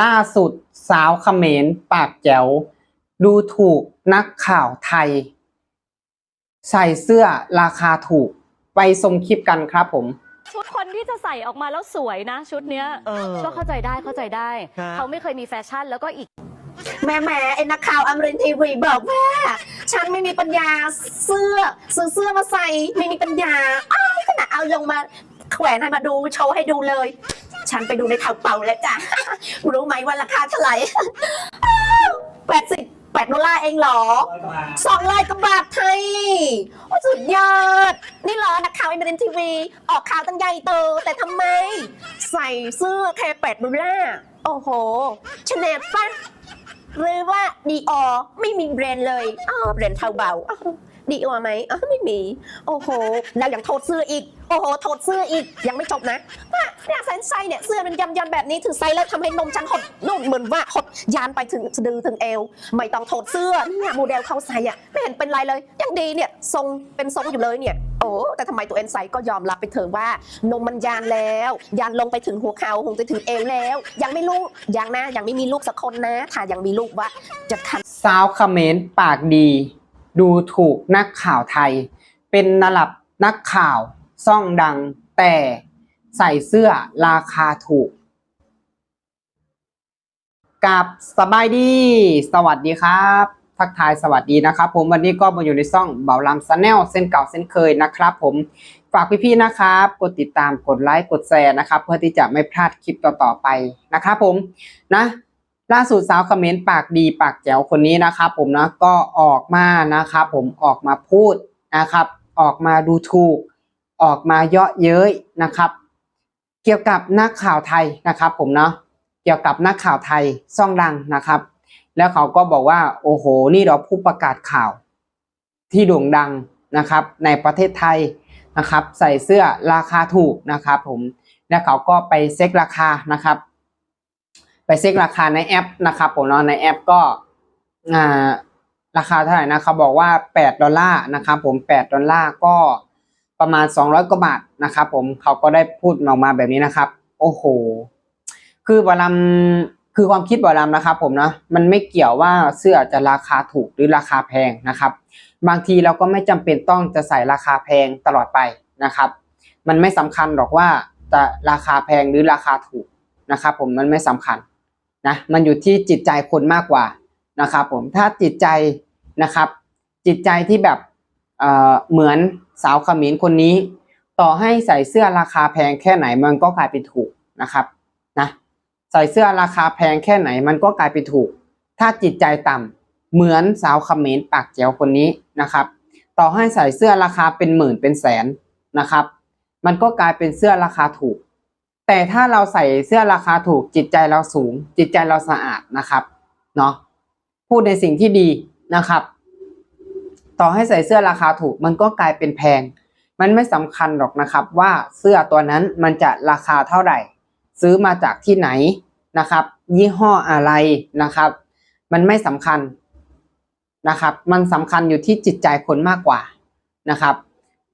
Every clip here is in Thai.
ล่าสุดสาวเขมรปากแจ๋วดูถูกนักข่าวไทย ใส่เสื้อราคาถูก ไปชมคลิปกันครับผม ชุดคนที่จะใส่ออกมาแล้วสวยนะ ชุดเนี้ยเออ ก็เข้าใจได้เข้าใจได้ ครับ เขาไม่เคยมีแฟชั่นแล้วก็อีก แม่แม่ไอ้นักข่าวอมรินทร์ทีวีบอกว่า ฉันไม่มีปัญญาเสื้อซื้อเสื้อมาใส่ไม่มีปัญญาอ้าวขนาดเอาลงมาแขวนให้มาดูโชว์ให้ดูเลย ฉันไปดูในเถาเป่าแล้วจ้ะ รู้ไหมว่าราคาเท่าไหร่แปดสิบแปดดอลลาร์เองเหรอสองร้อยกว่าบาทไทยโอ้สุดยอด นี่เหรอนักข่าวอมรินทร์ทีวี ออกข่าวตั้งใหญ่โตแต่ทำไม ใส่เสื้อแค่แปดดอลลาร์โอ้โหชแนปปะ หรือว่าดีออไม่มีแบรนด์เลยอ๋อแบรนด์เทาเบาดีออไหมอ๋อไม่มี โอ้โห แล้วยังโทษเสื้ออีก โอ้โห โทษเสื้ออีก ยังไม่จบนะว่าเนี่ยแซนไซเนี่ยเสื้อมันยำยันแบบนี้ถือไซแล้วทำให้นมฉันหดนุ่นเหมือนว่าหดยานไปถึงสะดือถึงเอว ไม่ต้องโทษเสื้อเนี่ยโมเดลเขาใส่อะไม่เห็นเป็นไรเลย ยังดีเนี่ยทรงเป็นทรงอยู่เลยเนี่ย โอ้แต่ทำไมตัวเอนไซก็ยอมรับไปเถอะว่านมมันยานแล้ว ยานลงไปถึงหัวเข่าคงจะถึงเอวแล้ว ยังไม่ลูกยังนะยังไม่มีลูกสักคนนะถ้ายังมีลูกว่าจะทำสาวเขมรปากดี ดูถูกนักข่าวไทย เป็นระดับนักข่าวซ่องดัง แต่ใส่เสื้อราคาถูกกับสบายดี สวัสดีครับ ทักทายสวัสดีนะครับผมวันนี้ก็มาอยู่ในซ่องเบาลำซันแนลเส้นเก่าเส้นเคยนะครับผมฝากพี่ๆนะครับกดติดตามกดไลค์กดแชร์นะครับ เพื่อที่จะไม่พลาดคลิปต่อๆไปนะครับผมนะล่าสุดสาวคอมเขมรปากดีปากแจ๋วคนนี้นะครับผมนะก็ออกมานะครับผมออกมาพูดนะครับ ออกมาดูถูก ออกมาเยาะเย้ยนะครับ เกี่ยวกับนักข่าวไทยนะครับผมเนาะเกี่ยวกับนักข่าวไทยซ่องดังนะครับ แล้วเขาก็บอกว่าโอ้โห นี่เราผู้ประกาศข่าวที่โด่งดังนะครับ ในประเทศไทยนะครับ ใส่เสื้อราคาถูกนะครับ ผมแล้วเขาก็ไปเซ็คราคานะครับ ไปเช็คราคาในแอปนะครับผมเนาะในแอปก็ราคาเท่าไหร่นะเขาบอกว่า 8 ดอลลาร์นะครับ ผม 8 ดอลลาร์ก็ประมาณ 200กว่าบาทนะครับ ผมเขาก็ได้พูดออกมาแบบนี้นะครับ โอ้โห คือบอลัม คือความคิดบอลัมนะครับผมนะมันไม่เกี่ยวว่าเสื้อจะราคาถูกหรือราคาแพงนะครับ บางทีเราก็ไม่จำเป็นต้องจะใส่ราคาแพงตลอดไปนะครับ มันไม่สำคัญหรอกว่าจะราคาแพงหรือราคาถูกนะครับ ผมมันไม่สำคัญนะมันอยู่ที่จิตใจคนมากกว่านะครับ ผมถ้าจิตใจนะครับ จิตใจที่แบบเอ่อเหมือนสาวขมิ้นคนนี้ ต่อให้ใส่เสื้อราคาแพงแค่ไหนมันก็กลายเป็นถูกนะครับ ใส่เสื้อราคาแพงแค่ไหนมันก็กลายเป็นถูก ถ้าจิตใจต่ำเหมือนสาวเขมิ้นปากแจ๋วคนนี้นะครับ ต่อให้ใส่เสื้อราคาเป็นหมื่นเป็นแสนนะครับ มันก็กลายเป็นเสื้อราคาถูก แต่ถ้าเราใส่เสื้อราคาถูก จิตใจเราสูง จิตใจเราสะอาดนะครับเนาะพูดในสิ่งที่ดีนะครับ ต่อให้ใส่เสื้อราคาถูก มันก็กลายเป็นแพง มันไม่สำคัญหรอกนะครับ ว่าเสื้อตัวนั้นมันจะราคาเท่าไหร่ ซื้อมาจากที่ไหนนะครับ ยี่ห้ออะไรนะครับ มันไม่สำคัญนะครับ มันสำคัญอยู่ที่จิตใจคนมากกว่านะครับ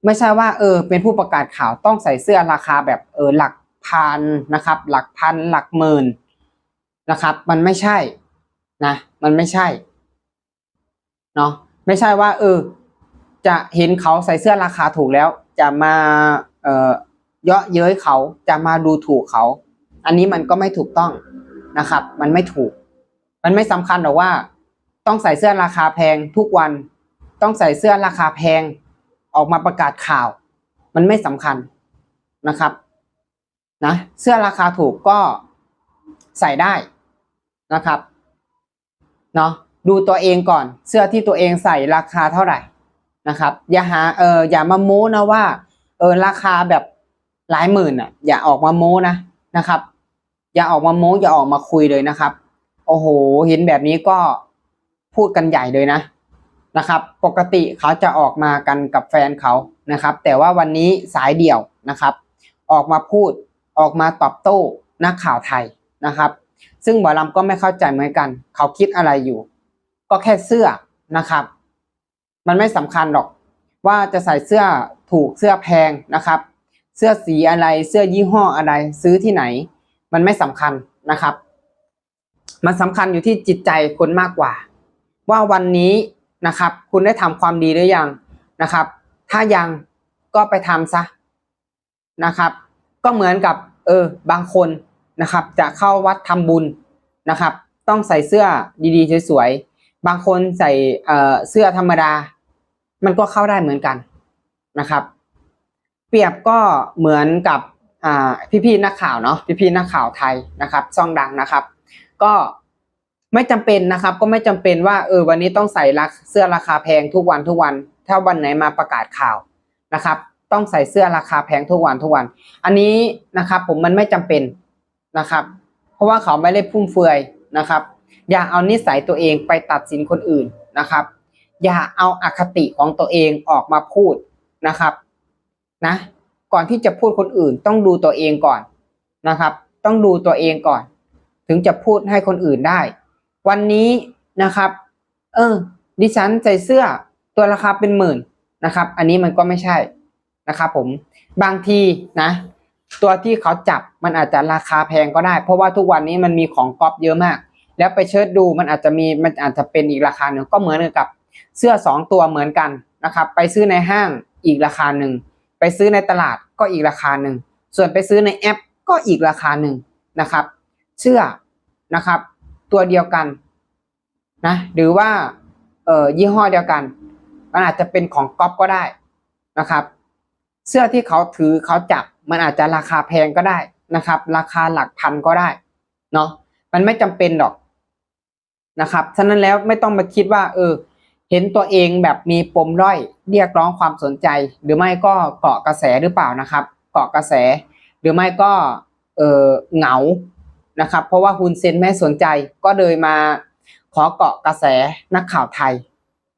ไม่ใช่ว่าเออเป็นผู้ประกาศข่าวต้องใส่เสื้อราคาแบบเออหลักพันนะครับ หลักพันหลักหมื่นนะครับ มันไม่ใช่นะ มันไม่ใช่เนาะไม่ใช่ว่า เออ จะเห็นเขาใส่เสื้อราคาถูกแล้ว จะมาเอ่อเยาะเย้ยเขาจะมาดูถูกเขา อันนี้มันก็ไม่ถูกต้องนะครับ มันไม่ถูก มันไม่สำคัญหรอกว่า ต้องใส่เสื้อราคาแพงทุกวัน ต้องใส่เสื้อราคาแพงออกมาประกาศข่าว มันไม่สำคัญนะครับนะเสื้อราคาถูกก็ใส่ได้นะครับเนาะดูตัวเองก่อน เสื้อที่ตัวเองใส่ราคาเท่าไหร่นะครับ อย่าหาเอออย่ามาโม้นะว่าเออราคาแบบหลายหมื่นอะ อย่าออกมาโม้นะนะครับ อย่าออกมาโม้อย่าออกมาคุยเลยนะครับ โอ้โห เห็นแบบนี้ก็พูดกันใหญ่เลยนะนะครับ ปกติเขาจะออกมากันกับแฟนเขานะครับ แต่ว่าวันนี้สายเดี่ยวนะครับ ออกมาพูดออกมาตอบโต้นักข่าวไทยนะครับ ซึ่งหมอลำก็ไม่เข้าใจเหมือนกัน เขาคิดอะไรอยู่ ก็แค่เสื้อนะครับ มันไม่สำคัญหรอกว่าจะใส่เสื้อถูกเสื้อแพงนะครับ เสื้อสีอะไรเสื้อยี่ห้ออะไรซื้อที่ไหน มันไม่สำคัญนะครับ มันสำคัญอยู่ที่จิตใจคนมากกว่า ว่าวันนี้นะครับ คุณได้ทำความดีหรือยังนะครับ ถ้ายังก็ไปทำซะนะครับ ก็เหมือนกับเออบางคนนะครับ จะเข้าวัดทำบุญนะครับ ต้องใส่เสื้อดีๆสวยๆบางคนใส่เอ่อเสื้อธรรมดา มันก็เข้าได้เหมือนกันนะครับ เปรียบก็เหมือนกับ พี่ๆนักข่าวเนาะพี่ๆนักข่าวไทยนะครับช่องดังนะครับ ก็ไม่จำเป็นนะครับ ก็ไม่จำเป็นว่าเออวันนี้ต้องใส่รักเสื้อราคาแพงทุกวันทุกวัน ถ้าวันไหนมาประกาศข่าวนะครับ ต้องใส่เสื้อราคาแพงทุกวันทุกวัน อันนี้นะครับ ผมมันไม่จำเป็นนะครับ เพราะว่าเขาไม่ได้ฟุ่มเฟือยนะครับ อย่าเอานิสัยตัวเองไปตัดสินคนอื่นนะครับ อย่าเอาอคติของตัวเองออกมาพูดนะครับ นะ ก่อนที่จะพูดคนอื่น ต้องดูตัวเองก่อนนะครับ ต้องดูตัวเองก่อน ถึงจะพูดให้คนอื่นได้ วันนี้นะครับ เออ ดิฉันใส่เสื้อตัวราคาเป็นหมื่นนะครับ อันนี้มันก็ไม่ใช่นะครับผมบางทีนะ ตัวที่เขาจับมันอาจจะราคาแพงก็ได้ เพราะว่าทุกวันนี้มันมีของก๊อปเยอะมาก แล้วไปเชิดดูมันอาจจะมีมันอาจจะเป็นอีกราคาหนึ่งก็เหมือนกับ เสื้อสองตัวเหมือนกันนะครับ ไปซื้อในห้างอีกราคาหนึ่ง ไปซื้อในตลาดก็อีกราคาหนึ่ง ส่วนไปซื้อในแอปก็อีกราคาหนึ่งนะครับเสื้อนะครับ ตัวเดียวกันนะหรือว่าเอ่อยี่ห้อเดียวกันมันอาจจะเป็นของก๊อปก็ได้นะครับ เสื้อที่เขาถือเขาจับมันอาจจะราคาแพงก็ได้นะครับ ราคาหลักพันก็ได้เนาะมันไม่จำเป็นหรอกนะครับฉะนั้นแล้วไม่ต้องมาคิดว่า เออ เห็นตัวเองแบบมีปมด้อยเรียกร้องความสนใจ หรือไม่ก็เกาะกระแสหรือเปล่านะครับ เกาะกระแส หรือไม่ก็เออเหงานะครับ เพราะว่าฮุนเซนไม่สนใจก็เลยมาขอเกาะกระแสนักข่าวไทย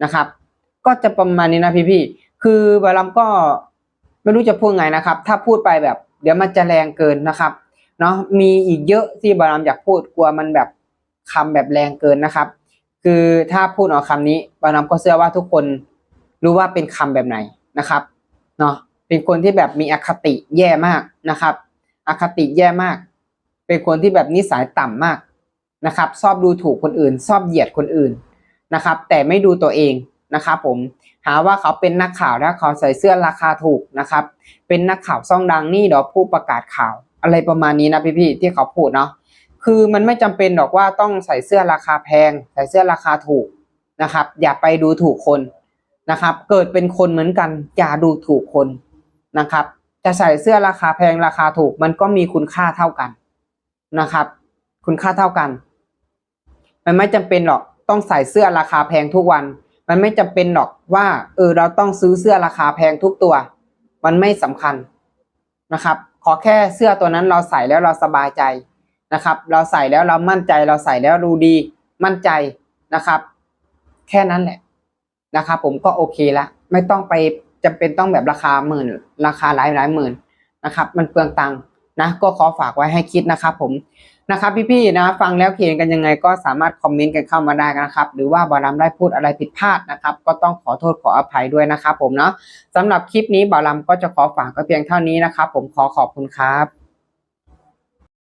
นะครับ ก็จะประมาณนี้นะพี่ๆคือบาลัมก็ไม่รู้จะพูดไงนะครับ ถ้าพูดไปแบบ เดี๋ยวมันจะแรงเกินนะครับเนาะมีอีกเยอะที่บาลัมอยากพูดกลัวมันแบบคำแบบแรงเกินนะครับ คือถ้าพูดออกคำนี้บาลัมก็เชื่อว่าทุกคนรู้ว่าเป็นคำแบบไหนนะครับเนาะเป็นคนที่แบบมีอคติแย่มากนะครับ อคติแย่มาก เป็นคนที่แบบนิสัยต่ำมากนะครับชอบดูถูกคนอื่นชอบเหยียดคนอื่นนะครับ แต่ไม่ดูตัวเองนะครับผมหาว่าเขาเป็นนักข่าวแล้วเขาใส่เสื้อราคาถูกนะครับ เป็นนักข่าวซ่องดังนี่เดี๋ยวผู้ประกาศข่าว อะไรประมาณนี้นะพี่ๆที่เขาพูดเนาะ คือมันไม่จำเป็นหรอกว่าต้องใส่เสื้อราคาแพง ใส่เสื้อราคาถูกนะครับ อย่าไปดูถูกคนนะครับ เกิดเป็นคนเหมือนกันอย่าดูถูกคนนะครับ จะใส่เสื้อราคาแพงราคาถูก มันก็มีคุณค่าเท่ากันนะครับ คุณค่าเท่ากัน มันไม่จำเป็นหรอกต้องใส่เสื้อราคาแพงทุกวัน มันไม่จำเป็นหรอกว่า เออเราต้องซื้อเสื้อราคาแพงทุกตัว มันไม่สำคัญนะครับ ขอแค่เสื้อตัวนั้นเราใส่แล้วเราสบายใจ นะครับ เราใส่แล้วเรามั่นใจเราใส่แล้วดูดีมั่นใจนะครับ แค่นั้นแหละนะครับ ผมก็โอเคละไม่ต้องไปจำเป็นต้องแบบราคาหมื่น ราคาหลายหลายหมื่นนะครับ มันเปลืองตังค์นะก็ขอฝากไว้ให้คิดนะครับ ผมนะครับพี่ๆนะฟังแล้วเขียนกันยังไงก็สามารถคอมเมนต์กันเข้ามาได้นะครับ หรือว่าบอลัมได้พูดอะไรผิดพลาดนะครับ ก็ต้องขอโทษขออภัยด้วยนะครับ ผมเนาะสำหรับคลิปนี้บอลัมก็จะขอฝากก็เพียงเท่านี้นะครับ ผมขอขอบคุณครับ